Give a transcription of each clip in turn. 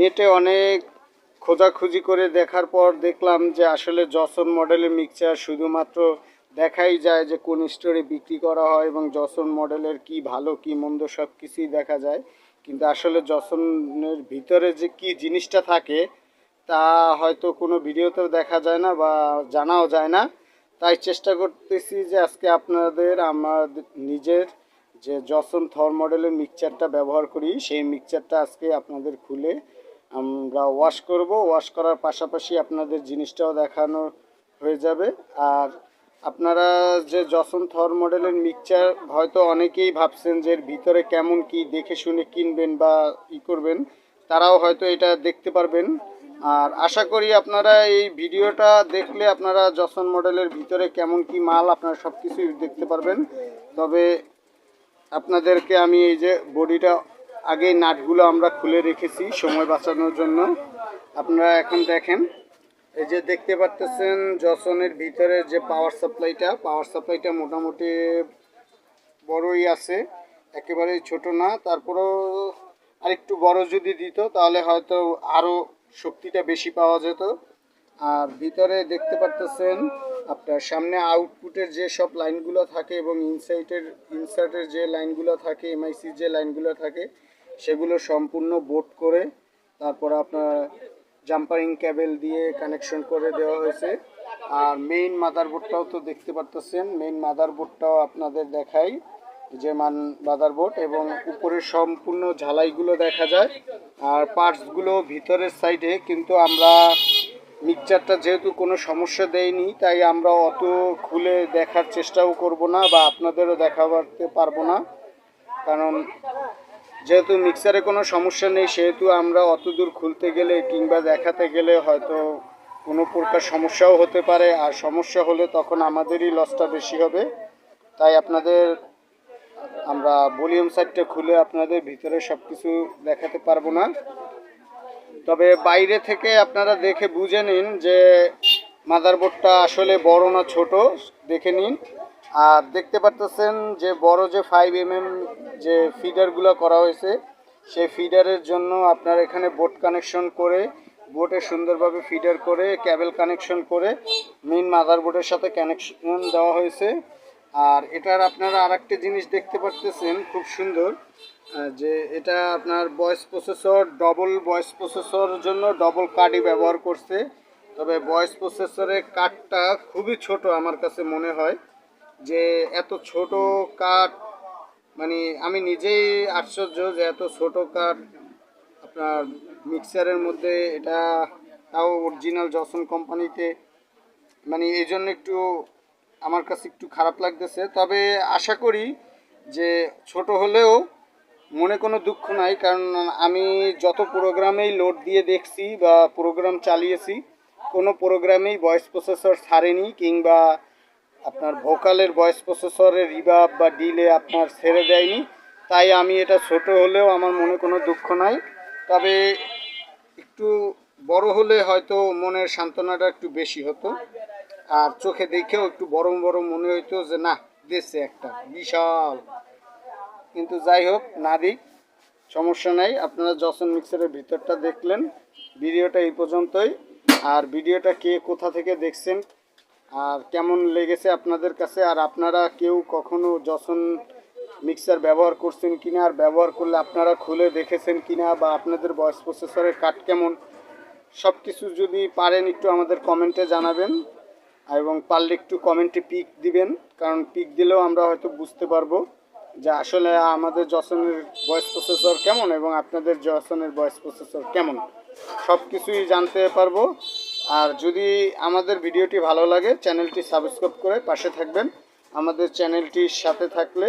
নেটে অনেক খোঁজাখুঁজি করে দেখার পর দেখলাম যে আসলে যশন মডেলের মিক্সচার শুধুমাত্র দেখাই যায় যে কোন স্টোরে বিক্রি করা হয় এবং যশন মডেলের কি ভালো, কি মন্দ সব কিছুই দেখা যায়। কিন্তু আসলে যশনের ভিতরে যে কি জিনিসটা থাকে, তা হয়তো কোনো ভিডিওতেও দেখা যায় না বা জানাও যায় না। তাই চেষ্টা করতেছি যে আজকে আপনাদের, আমার নিজের যে যশন থর মডেলের মিক্সচারটা ব্যবহার করি, সেই মিক্সচারটা আজকে আপনাদের খুলে আমরা ওয়াশ করব। ওয়াশ করার পাশাপাশি আপনাদের জিনিসটাও দেখানো হয়ে যাবে। আর আপনারা যে জসন থর মডেলের মিক্সচার হয়তো অনেকেই ভাবছেন যে এর ভিতরে কেমন কি দেখে শুনে কিনবেন বা ই করবেন। তারাও হয়তো এটা দেখতে পারবেন। আর আশা করি আপনারা এই ভিডিওটা দেখলে আপনারা জসন মডেলের ভিতরে কেমন কি মাল, আপনারা সব কিছুই দেখতে পারবেন। তবে আপনাদেরকে আমি এই যে বডিটা আগে নাটগুলো আমরা খুলে রেখেছি সময় বাঁচানোর জন্য। আপনারা এখন দেখেন, এই যে দেখতে পাচ্তেছেন জসনের ভিতরে যে পাওয়ার সাপ্লাইটা পাওয়ার সাপ্লাইটা মোটামুটি বড়ই আছে, একেবারেই ছোট না। তারপরেও আরেকটু বড় যদি দিত, তাহলে হয়তো আরও শক্তিটা বেশি পাওয়া যেত। আর ভিতরে দেখতে পারতেছেন আপনার সামনে আউটপুটের যে সব লাইনগুলো থাকে এবং ইনসাইটের ইনসার্টের যে লাইনগুলো থাকে এমআইসির যে লাইনগুলো থাকে, সেগুলো সম্পূর্ণ বোট করে তারপর আপনার জাম্পারিং ক্যাবেল দিয়ে কানেকশন করে দেওয়া হয়েছে। আর মেইন মাদারবোর্ডটাও তো দেখতে পারতেছেন মেইন মাদারবোর্ডটাও আপনাদের দেখাই যে মান মাদারবোর্ড এবং উপরের সম্পূর্ণ ঝালাইগুলো দেখা যায়। আর পার্টসগুলো ভিতরের সাইডে কিন্তু আমরা মিক্সচারটা যেহেতু কোনো সমস্যা দেয়নি, তাই আমরা অত খুলে দেখার চেষ্টাও করব না বা আপনাদেরও দেখাতে পারব না। কারণ যেহেতু মিক্সারে কোনো সমস্যা নেই, সেহেতু আমরা অত দূর খুলতে গেলে কিংবা দেখাতে গেলে হয়তো কোনো প্রকার সমস্যাও হতে পারে। আর সমস্যা হলে তখন আমাদেরই লসটা বেশি হবে। তাই আপনাদের, আমরা ভলিউম সাইডটা খুলে আপনাদের ভিতরে সব কিছু দেখাতে পারব না। তবে বাইরে থেকে আপনারা দেখে বুঝে নিন যে মাদারবোর্ডটা আসলে বড় না ছোট, দেখে নিন। আর দেখতে পারতেছেন যে বড় যে ফাইভ এম এম যে ফিডারগুলো করা হয়েছে, সেই ফিডারের জন্য আপনার এখানে বোট কানেকশন করে বোটে সুন্দরভাবে ফিডার করে ক্যাবেল কানেকশন করে মেইন মাদারবোর্ডের সাথে কানেকশন দেওয়া হয়েছে। আর এটার আপনারা আরেকটা জিনিস দেখতে পারতেছেন, খুব সুন্দর যে এটা আপনার ভয়েস প্রসেসর ডবল ভয়েস প্রসেসরের জন্য ডবল কার্ডই ব্যবহার করছে। তবে ভয়েস প্রসেসরের কার্ডটা খুবই ছোট আমার কাছে মনে হয়। যে এত ছোট কাঠ মানে আমি নিজেই আশ্চর্য যে এত ছোট কাঠ আপনার মিক্সারের মধ্যে এটা তাও অরিজিনাল জসন কোম্পানিতে মানে এই জন্য একটু আমার কাছে একটু খারাপ লাগতেছে। তবে আশা করি যে ছোট হলেও মনে কোনো দুঃখ নাই, কারণ আমি যত প্রোগ্রামেই লোড দিয়ে দেখছি বা প্রোগ্রাম চালিয়েছি, কোনো প্রোগ্রামেই ভয়েস প্রসেসর ছাড়েনি কিংবা আপনার ভোকালের ভয়েস প্রসেসরের রিভাব বা ডিলে আপনার ছেড়ে দেয়নি। তাই আমি এটা ছোট হলেও আমার মনে কোনো দুঃখ নাই। তবে একটু বড় হলে হয়তো মনের সান্ত্বনাটা একটু বেশি হতো। আর চোখে দেখেও একটু বড় বড় মনে হইতো যে, না দেশে একটা। বিশাল। কিন্তু যাই হোক না দিক সমস্যা নাই। আপনারা জসন মিক্সারের ভিতরটা দেখলেন। ভিডিওটা এই পর্যন্তই। আর ভিডিওটা কে কোথা থেকে দেখছেন আর কেমন লেগেছে আপনাদের কাছে? আর আপনারা কেউ কখনো যখন মিক্সার ব্যবহার করছেন কিনা আর ব্যবহার করলে আপনারা খুলে দেখেছেন কিনা বা আপনাদের বয়স প্রসেসরের কাট কেমন? সব কিছু যদি পারেন একটু আমাদের কমেন্টে জানাবেন। এবং পারলে একটু কমেন্টে পিক দিবেন, কারণ পিক দিলেও আমরা হয়তো বুঝতে পারব যে আসলে আমাদের জসনের ভয়েস প্রসেসর কেমন এবং আপনাদের জসনের ভয়েস প্রসেসর কেমন। সব কিছুই জানতে পারব। আর যদি আমাদের ভিডিওটি ভালো লাগে, চ্যানেলটি সাবস্ক্রাইব করে পাশে থাকবেন। আমাদের চ্যানেলটির সাথে থাকলে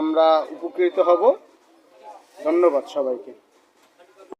আমরা উপকৃত হব। ধন্যবাদ সবাইকে।